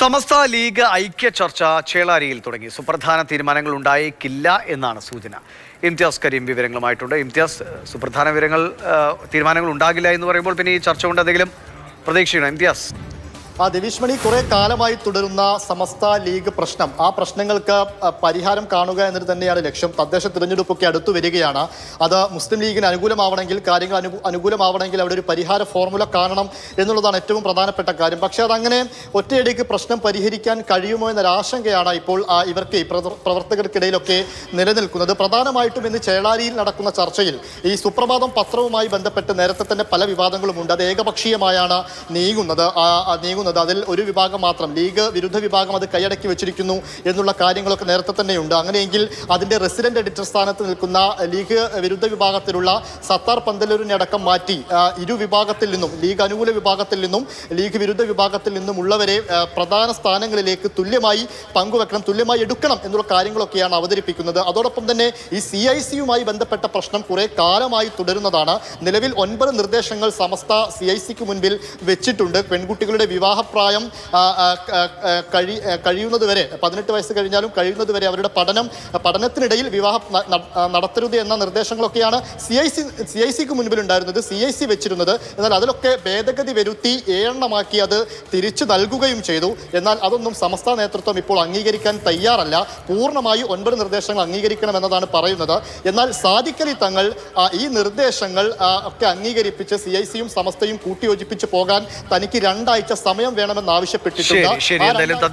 സമസ്ത league ഐക്യ ചർച്ച ചേളാരിയിൽ തുടങ്ങി. സുപ്രധാന തീരുമാനങ്ങൾ ഉണ്ടായേക്കില്ല എന്നാണ് സൂചന. ഇംതിയാസ് കരീം വിവരങ്ങളുമായിട്ടുണ്ട്. ഇംതിയാസ് സുപ്രധാന വിവരങ്ങൾ തീരുമാനങ്ങൾ ഉണ്ടാകില്ല എന്ന് പറയുമ്പോൾ പിന്നെ ഈ ചർച്ച കൊണ്ട് എന്തെങ്കിലും പ്രതീക്ഷയുണ്ടോ? ഇംതിയാസ്. ആ ദിവിഷ്മണി കുറെ കാലമായി തുടരുന്ന സമസ്ത ലീഗ് പ്രശ്നം. ആ പ്രശ്നങ്ങൾക്ക് പരിഹാരം കാണുക എന്നത് തന്നെയാണ് ലക്ഷ്യം. തദ്ദേശ തിരഞ്ഞെടുപ്പൊക്കെ അടുത്തു വരികയാണ്. അത് മുസ്ലിം ലീഗിന് അനുകൂലമാവണമെങ്കിൽ കാര്യങ്ങൾ അനു അനുകൂലമാവണമെങ്കിൽ അവിടെ ഒരു പരിഹാര ഫോർമുല കാണണം എന്നുള്ളതാണ് ഏറ്റവും പ്രധാനപ്പെട്ട കാര്യം. പക്ഷേ അതങ്ങനെ ഒറ്റയടിക്ക് പ്രശ്നം പരിഹരിക്കാൻ കഴിയുമോ എന്നൊരു ആശങ്കയാണ് ഇപ്പോൾ ഇവർക്ക് പ്രവർത്തകർക്കിടയിലൊക്കെ നിലനിൽക്കുന്നത്. പ്രധാനമായിട്ടും ഇന്ന് ചേളാരിയിൽ നടക്കുന്ന ചർച്ചയിൽ ഈ സുപ്രഭാതം പത്രവുമായി ബന്ധപ്പെട്ട് നേരത്തെ തന്നെ പല വിവാദങ്ങളുമുണ്ട്. അത് ഏകപക്ഷീയമായാണ് നീങ്ങുന്നത്. ആ, നീങ്ങുന്നത് അതിൽ ഒരു വിഭാഗം മാത്രം. ലീഗ് വിരുദ്ധ വിഭാഗം അത് കൈയടക്കി വെച്ചിരിക്കുന്നു എന്നുള്ള കാര്യങ്ങളൊക്കെ നേരത്തെ തന്നെയുണ്ട്. അങ്ങനെയെങ്കിൽ അതിന്റെ റെസിഡന്റ് എഡിറ്റർ സ്ഥാനത്ത് നിൽക്കുന്ന ലീഗ് വിരുദ്ധ വിഭാഗത്തിലുള്ള സത്താർ പന്തലൂരിനെ അടക്കം മാറ്റി ഇരു വിഭാഗത്തിൽ നിന്നും ലീഗ് അനുകൂല വിഭാഗത്തിൽ നിന്നും ലീഗ് വിരുദ്ധ വിഭാഗത്തിൽ നിന്നും ഉള്ളവരെ പ്രധാന സ്ഥാനങ്ങളിലേക്ക് തുല്യമായി പങ്കുവെക്കണം തുല്യമായി എടുക്കണം എന്നുള്ള കാര്യങ്ങളൊക്കെയാണ് അവതരിപ്പിക്കുന്നത്. അതോടൊപ്പം തന്നെ ഈ സി ഐ സിയുമായി ബന്ധപ്പെട്ട പ്രശ്നം കുറെ കാലമായി തുടരുന്നതാണ്. നിലവിൽ ഒൻപത് നിർദ്ദേശങ്ങൾ സമസ്ത സി ഐ സിക്ക് മുൻപിൽ വെച്ചിട്ടുണ്ട്. പെൺകുട്ടികളുടെ വിവാഹപ്രായം കഴി കഴിയുന്നത് കഴിയുന്നതുവരെ പതിനെട്ട് വയസ്സ് കഴിഞ്ഞാലും കഴിയുന്നതുവരെ അവരുടെ പഠനം പഠനത്തിനിടയിൽ വിവാഹം നടത്തരുത് എന്ന നിർദ്ദേശങ്ങളൊക്കെയാണ് C I C C I സിക്ക് മുൻപിലുണ്ടായിരുന്നത്. സി ഐ സി വെച്ചിരുന്നത്. എന്നാൽ അതിലൊക്കെ ഭേദഗതി വരുത്തി ഏഴെണ്ണമാക്കി അത് തിരിച്ചു നൽകുകയും ചെയ്തു. എന്നാൽ അതൊന്നും സമസ്ത നേതൃത്വം ഇപ്പോൾ അംഗീകരിക്കാൻ തയ്യാറല്ല. പൂർണമായി ഒൻപത് നിർദ്ദേശങ്ങൾ അംഗീകരിക്കണം എന്നതാണ് പറയുന്നത്. എന്നാൽ സാധിക്കലി തങ്ങൾ ഈ നിർദ്ദേശങ്ങൾ ഒക്കെ അംഗീകരിപ്പിച്ച് സി ഐ സിയും സമസ്തയും കൂട്ടിയോജിപ്പിച്ച് പോകാൻ തനിക്ക് രണ്ടാഴ്ച സമയം വേണമെന്ന് ശരി ആവശ്യപ്പെട്ടിട്ടുണ്ട്